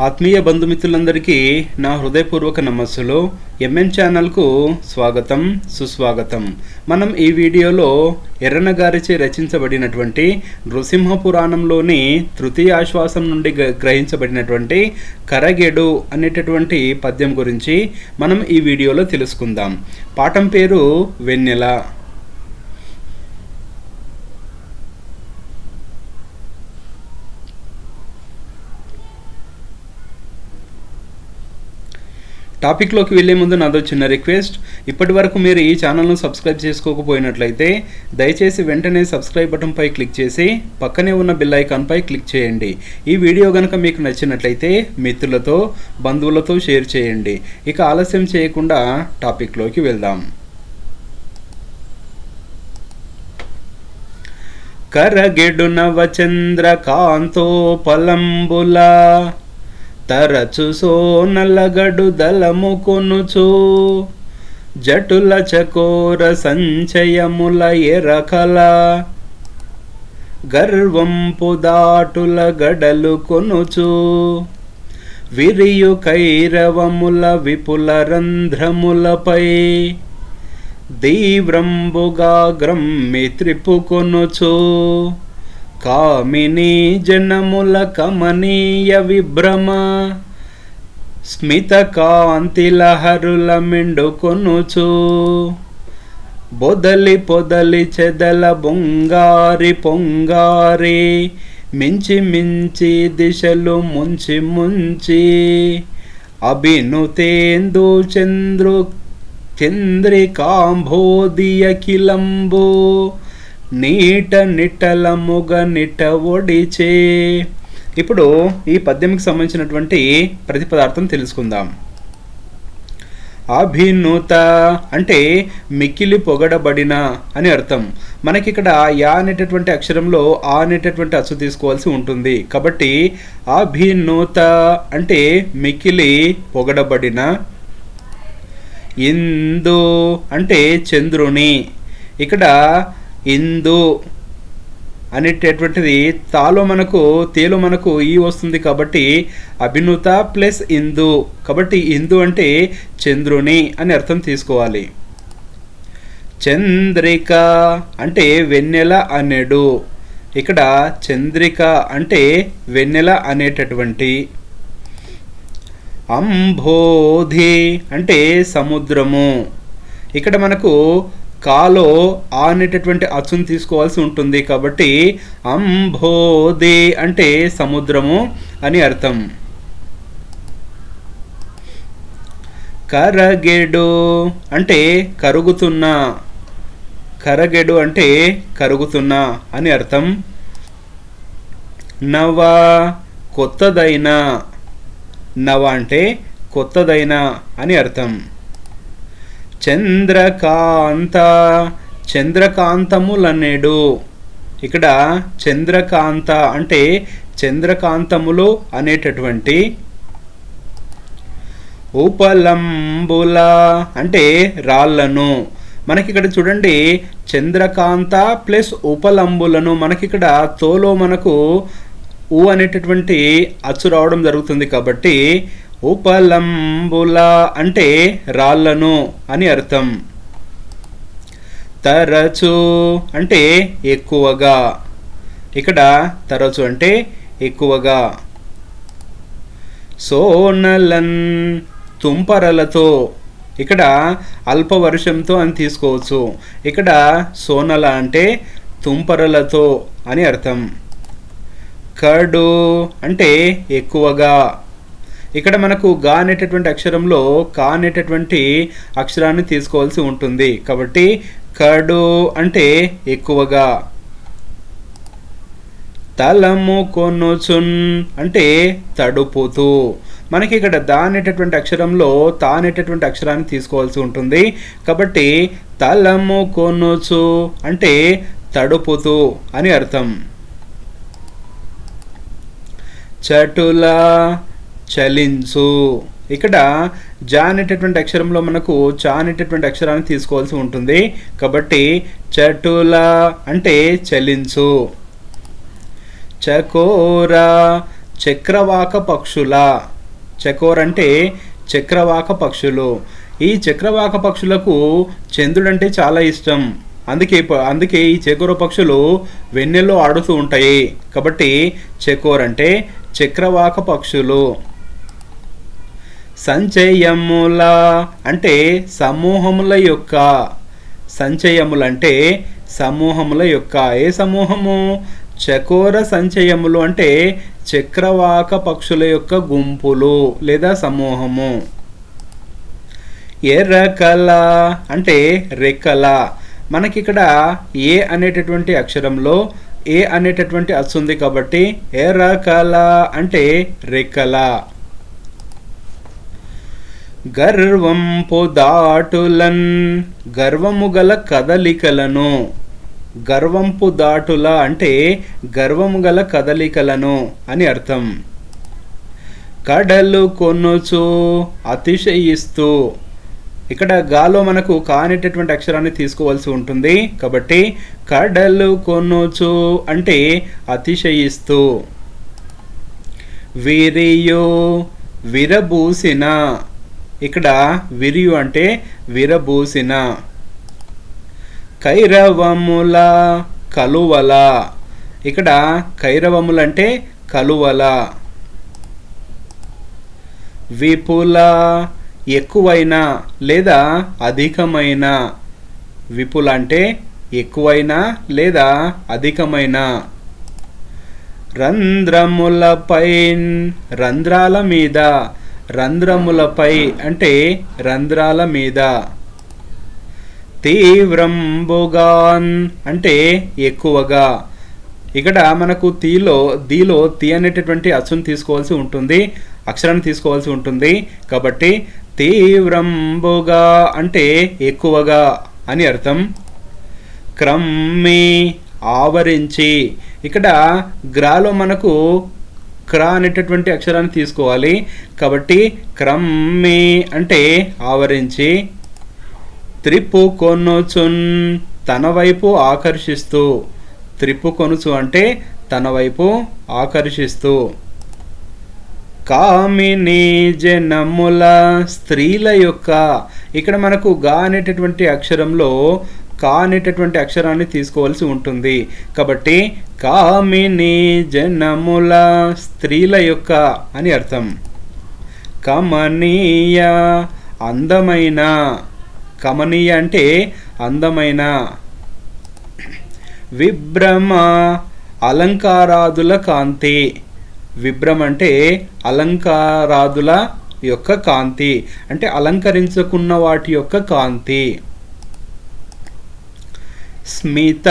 ఆత్మీయ బంధుమిత్రులందరికీ నా హృదయపూర్వక నమస్సులు. ఎంఎన్ ఛానల్కు స్వాగతం సుస్వాగతం. మనం ఈ వీడియోలో ఎర్రన గారిచే రచించబడినటువంటి నృసింహ పురాణంలోని తృతీయ ఆశ్వాసం నుండి గ- గ్రహించబడినటువంటి కరగెడు అనేటటువంటి పద్యం గురించి మనం ఈ వీడియోలో తెలుసుకుందాం. పాఠం పేరు వెన్నెల. టాపిక్లోకి వెళ్ళే ముందు నాదో చిన్న రిక్వెస్ట్. ఇప్పటి వరకు మీరు ఈ ఛానల్ను సబ్స్క్రైబ్ చేసుకోకపోయినట్లయితే దయచేసి వెంటనే సబ్స్క్రైబ్ బటన్పై క్లిక్ చేసి పక్కనే ఉన్న బిల్ ఐకాన్పై క్లిక్ చేయండి. ఈ వీడియో కనుక మీకు నచ్చినట్లయితే మిత్రులతో బంధువులతో షేర్ చేయండి. ఇక ఆలస్యం చేయకుండా టాపిక్లోకి వెళ్దాం. కరగెడు నవచంద్ర కాంతో పలంబుల తరచు సోనలగడు దళము కొనుచు. జటుల చకోర సంచయముల ఎరకల. గర్వంపు దాటుల గడలు కొనుచు. విరియు కైరవముల విపుల రంధ్రములపై. దీవ్రంబుగా గ్రమ్మి త్రిపుకొనుచు కామిని జనముల కమనీయ విభ్రమ స్మిత కాంతిల హరుల మెండుకొనుచు. బొదలి పొదలి చెదల బొంగారి పొంగారి మించి మించి దిశలు ముంచి ముంచి. అభినుతేందు చంద్రు చంద్రికాంభోదియకిలంబు నీట నిట్టలముగ నిట ఒడిచే. ఇప్పుడు ఈ పద్యంకి సంబంధించినటువంటి ప్రతి పదార్థం తెలుసుకుందాం. అభినూత అంటే మిక్కిలి పొగడబడిన అని అర్థం. మనకి ఇక్కడ యా అనేటటువంటి అక్షరంలో ఆ అనేటటువంటి అచ్చు తీసుకోవాల్సి ఉంటుంది. కాబట్టి అభినూత అంటే మిక్కిలి పొగడబడిన. ఇందు అంటే చంద్రుని. ఇక్కడ ఇందు అనేటటువంటిది తాలో మనకు తేలో మనకు ఈ వస్తుంది కాబట్టి అభినూత ప్లస్ ఇందు. కాబట్టి ఇందు అంటే చంద్రుని అని అర్థం తీసుకోవాలి. చంద్రిక అంటే వెన్నెల అనెడు. ఇక్కడ చంద్రిక అంటే వెన్నెల అనేటటువంటి. అంబోధి అంటే సముద్రము. ఇక్కడ మనకు కాలో ఆ అనేటటువంటి అచ్చును తీసుకోవాల్సి ఉంటుంది కాబట్టి అంబోధి అంటే సముద్రము అని అర్థం. కరగెడు అంటే కరుగుతున్న. కరగెడు అంటే కరుగుతున్న అని అర్థం. నవ కొత్తదైన. నవ అంటే కొత్తదైన అని అర్థం. చంద్రకాంత చంద్రకాంతములనేడు. ఇక్కడ చంద్రకాంత అంటే చంద్రకాంతములు అనేటటువంటి ఉపలంబుల అంటే రాళ్ళను. మనకి ఇక్కడ చూడండి చంద్రకాంత ప్లస్ ఉపలంబులను. మనకి ఇక్కడ తోలో మనకు ఊ అనేటటువంటి అచ్చు రావడం జరుగుతుంది కాబట్టి ఉపలంబుల అంటే రాళ్ళను అని అర్థం. తరచు అంటే ఎక్కువగా. ఇక్కడ తరచు అంటే ఎక్కువగా. సోనలన్ తుంపరలతో. ఇక్కడ అల్పవర్షంతో అని తీసుకోవచ్చు. ఇక్కడ సోనల అంటే తుంపరలతో అని అర్థం. కడు అంటే ఎక్కువగా. ఇక్కడ మనకు గా అనేటటువంటి అక్షరంలో కా అనేటటువంటి అక్షరాన్ని తీసుకోవాల్సి ఉంటుంది. కాబట్టి కడు అంటే ఎక్కువగా. తలము కొనుచున్ అంటే తడుపుతూ. మనకి ఇక్కడ దా అనేటటువంటి అక్షరంలో తా అనేటటువంటి అక్షరాన్ని తీసుకోవాల్సి ఉంటుంది. కాబట్టి తలము కొనుచు అంటే తడుపుతూ అని అర్థం. చటులా చలించు ఇక్కడ జా అనేటటువంటి అక్షరంలో మనకు చా అనేటటువంటి అక్షరాన్ని తీసుకోవాల్సి ఉంటుంది. కాబట్టి చటుల అంటే చలించు చకోర చక్రవాక పక్షుల. చకోర్ అంటే చక్రవాక పక్షులు. ఈ చక్రవాక పక్షులకు చంద్రుడంటే చాలా ఇష్టం. అందుకే ప- అందుకే ఈ చకోర పక్షులు వెన్నెల్లో ఆడుతూ ఉంటాయి. కాబట్టి చెకోర్ అంటే చక్రవాక పక్షులు. సంచయముల అంటే సమూహముల యొక్క. సంచయములంటే సమూహముల యొక్క. ఏ సమూహము? చకోర సంచయములు అంటే చక్రవాక పక్షుల యొక్క గుంపులు లేదా సమూహము. ఎర్రకల అంటే రెక్కల. మనకి ఇక్కడ ఏ అనేటటువంటి అక్షరంలో ఏ అనేటటువంటి అచ్చుంది కాబట్టి ఎర్రకల అంటే రెక్కల. గర్వంపు దాటులన్ గర్వము గల కదలికలను. గర్వంపు దాటుల అంటే గర్వము గల కదలికలను అని అర్థం. కడలు కొనుచు అతిశయిస్తూ. ఇక్కడ గాలో మనకు కానేటటువంటి అక్షరాన్ని తీసుకోవాల్సి ఉంటుంది. కాబట్టి కడలు కొనుచు అంటే అతిశయిస్తూ. విరియో విరబూసిన. ఇక్కడ విరియు అంటే విరబూసిన. కైరవముల కలువల. ఇక్కడ కైరవములంటే కలువల. విపుల ఎక్కువైన లేదా అధికమైన. విపుల అంటే ఎక్కువైన లేదా అధికమైన. రంధ్రములపై రంధ్రాల మీద రంధ్రములపై అంటే రంధ్రాల మీద. తీవ్రంబుగాన్ అంటే ఎక్కువగా. ఇక్కడ మనకు తీలో దీలో తీ అనేటటువంటి అచ్చును తీసుకోవాల్సి ఉంటుంది అక్షరాన్ని తీసుకోవాల్సి ఉంటుంది. కాబట్టి తీవ్రంబుగా అంటే ఎక్కువగా అని అర్థం. క్రమ్మి ఆవరించి. ఇక్కడ గ్రాలో మనకు క్ర అనేటటువంటి అక్షరాన్ని తీసుకోవాలి. కాబట్టి క్రమ్మి అంటే ఆవరించి త్రిప్పు కొనుచున్ తన వైపు ఆకర్షిస్తూ త్రిప్పు కొనుచు అంటే తన వైపు ఆకర్షిస్తూ. కామిని జనముల స్త్రీల యొక్క ఇక్కడ మనకు గా అనేటటువంటి అక్షరంలో కా అనేటటువంటి అక్షరాన్ని తీసుకోవాల్సి ఉంటుంది. కాబట్టి కామిని జనముల స్త్రీల యొక్క అని అర్థం. కమనీయ అందమైన కమనీయ అంటే అందమైన. విభ్రమ అలంకారాదుల కాంతి. విభ్రమ అంటే అలంకారాదుల యొక్క కాంతి అంటే అలంకరించుకున్న వాటి యొక్క కాంతి. స్మిత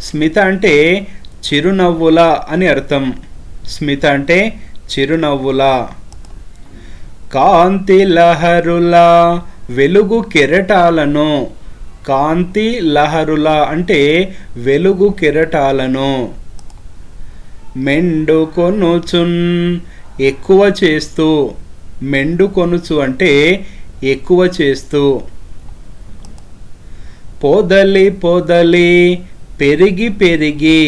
స్మిత అంటే చిరునవ్వుల అని అర్థం. స్మిత అంటే చిరునవ్వుల. కాంతి లహరుల వెలుగు కెరటాలను. కాంతి లహరుల అంటే వెలుగు కెరటాలను. మెండు కొనుచున్ ఎక్కువ చేస్తూ. మెండు కొనుచు అంటే ఎక్కువ చేస్తూ. పొదలి పొదలి పెరిగి పెరిగి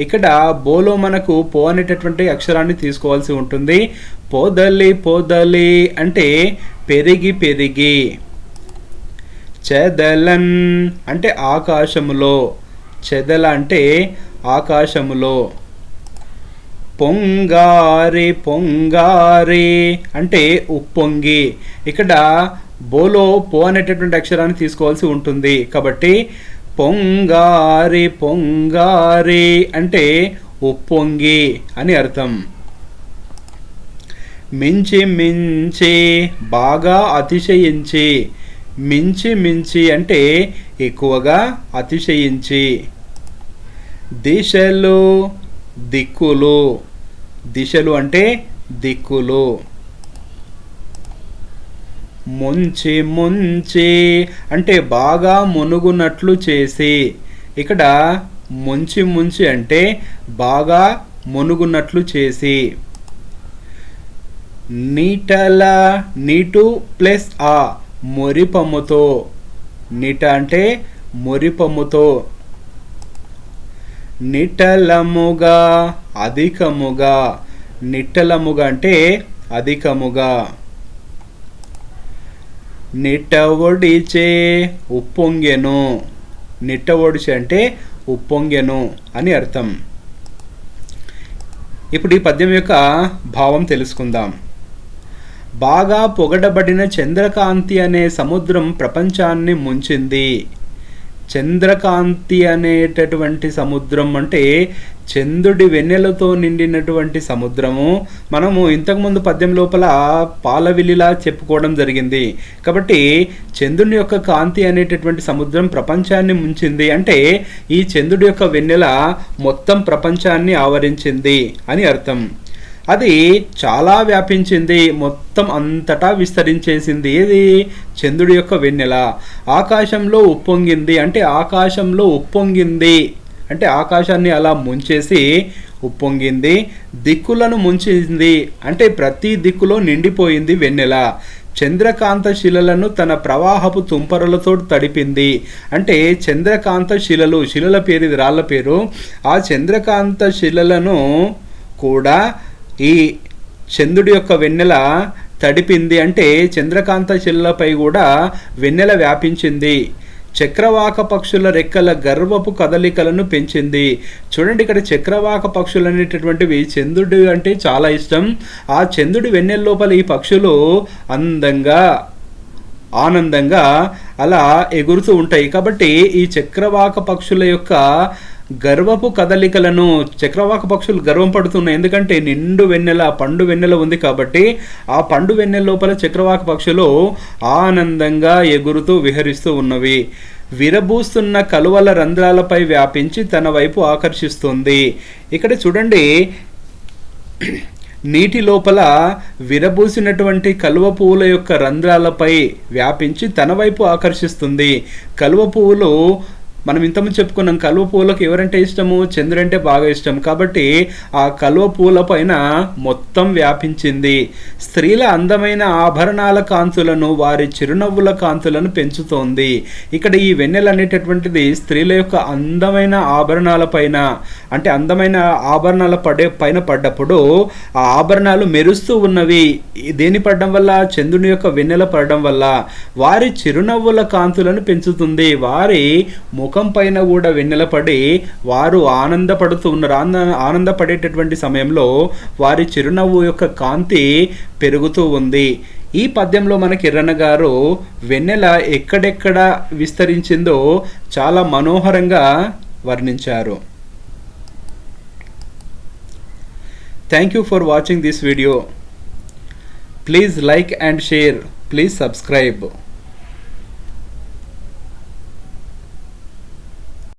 ఇక్కడ బోలో మనకు పో అనేటటువంటి అక్షరాన్ని తీసుకోవాల్సి ఉంటుంది. పోదలి పోదలి అంటే పెరిగి పెరిగి. చెదలన్ అంటే ఆకాశములో. చెదల అంటే ఆకాశములో. పొంగారి పొంగారి అంటే ఉప్పొంగి. ఇక్కడ బోలో పో అనేటటువంటి అక్షరాన్ని తీసుకోవాల్సి ఉంటుంది. కాబట్టి పొంగారి పొంగారి అంటే ఉప్పొంగి అని అర్థం. మించి మించి బాగా అతిశయించి మించి మించి అంటే ఎక్కువగా అతిశయించి. దిశలు దిక్కులు దిశలు అంటే దిక్కులు. ముంచి ముంచి అంటే బాగా మునుగునట్లు చేసి. ఇక్కడ ముంచి ముంచి అంటే బాగా మునుగునట్లు చేసి. నీటల నీటు ప్లస్ ఆ మొరిపమ్ముతో నీట అంటే మొరిపమ్ముతో నిటలముగా అధికముగా. నిట్టలముగా అంటే అధికముగా. నిట్ట ఒడిచే ఉప్పొంగెను. నిట్టవడిచే అంటే ఉప్పొంగెను అని అర్థం. ఇప్పుడు ఈ పద్యం యొక్క భావం తెలుసుకుందాం. బాగా పొగడబడిన చంద్రకాంతి అనే సముద్రం ప్రపంచాన్ని ముంచింది. చంద్రకాంతి అనేటటువంటి సముద్రం అంటే చంద్రుడి వెన్నెలతో నిండినటువంటి సముద్రము. మనము ఇంతకుముందు పద్యం లోపల పాలవిల్లిలా చెప్పుకోవడం జరిగింది. కాబట్టి చంద్రుని యొక్క కాంతి అనేటటువంటి సముద్రం ప్రపంచాన్ని ముంచింది అంటే ఈ చంద్రుడి యొక్క వెన్నెల మొత్తం ప్రపంచాన్ని ఆవరించింది అని అర్థం. అది చాలా వ్యాపించింది మొత్తం అంతటా విస్తరించేసింది. ఏది? చంద్రుడి యొక్క వెన్నెల. ఆకాశంలో ఉప్పొంగింది అంటే ఆకాశంలో ఉప్పొంగింది. అంటే ఆకాశాన్ని అలా ముంచేసి ఉప్పొంగింది దిక్కులను ముంచింది. అంటే ప్రతి దిక్కులో నిండిపోయింది వెన్నెల. చంద్రకాంత శిలలను తన ప్రవాహపు తుంపరలతో తడిపింది. అంటే చంద్రకాంత శిలలు శిలల పేరు ఇది రాళ్ళ పేరు. ఆ చంద్రకాంత శిలలను కూడా ఈ చంద్రుడి యొక్క వెన్నెల తడిపింది. అంటే చంద్రకాంత శిలలపై కూడా వెన్నెల వ్యాపించింది. చక్రవాక పక్షుల రెక్కల గర్వపు కదలికలను పెంచింది. చూడండి ఇక్కడ చక్రవాక పక్షులు అనేటటువంటివి చంద్రుడు అంటే చాలా ఇష్టం. ఆ చంద్రుడి వెన్నెల లోపల ఈ పక్షులు అందంగా ఆనందంగా అలా ఎగురుతూ ఉంటాయి. కాబట్టి ఈ చక్రవాక పక్షుల యొక్క గర్వపు కదలికలను చక్రవాక పక్షులు గర్వం పడుతున్నాయి. ఎందుకంటే నిండు వెన్నెల పండు వెన్నెల ఉంది కాబట్టి ఆ పండు వెన్నెల లోపల చక్రవాక పక్షులు ఆనందంగా ఎగురుతూ విహరిస్తూ ఉన్నవి. విరబూస్తున్న కలువల రంధ్రాలపై వ్యాపించి తన వైపు ఆకర్షిస్తుంది. ఇక్కడ చూడండి నీటి లోపల విరబూసినటువంటి కలువ పువ్వుల యొక్క రంధ్రాలపై వ్యాపించి తన వైపు ఆకర్షిస్తుంది. కలువ పువ్వులు మనం ఇంతకుముందు చెప్పుకున్నాం కలువ పూలకు ఎవరంటే ఇష్టము? చంద్రుడంటే బాగా ఇష్టం. కాబట్టి ఆ కలువ పూల పైన మొత్తం వ్యాపించింది. స్త్రీల అందమైన ఆభరణాల కాంతులను వారి చిరునవ్వుల కాంతులను పెంచుతోంది. ఇక్కడ ఈ వెన్నెల అనేటటువంటిది స్త్రీల యొక్క అందమైన ఆభరణాల పైన అంటే అందమైన ఆభరణాల పడే పైన పడ్డప్పుడు ఆ ఆభరణాలు మెరుస్తూ ఉన్నవి. దేని పడడం వల్ల? చంద్రుని యొక్క వెన్నెల పడడం వల్ల. వారి చిరునవ్వుల కాంతులను పెంచుతుంది. వారి ముఖ పైన కూడా వెన్నెలపడి వారు ఆనందపడుతూ ఉన్నారు ఆనంద ఆనందపడేటటువంటి సమయంలో వారి చిరునవ్వు యొక్క కాంతి పెరుగుతూ ఉంది. ఈ పద్యంలో మనకి ఎర్రన్న గారు వెన్నెల ఎక్కడెక్కడ విస్తరించిందో చాలా మనోహరంగా వర్ణించారు. Thank you for watching this video please like and share please subscribe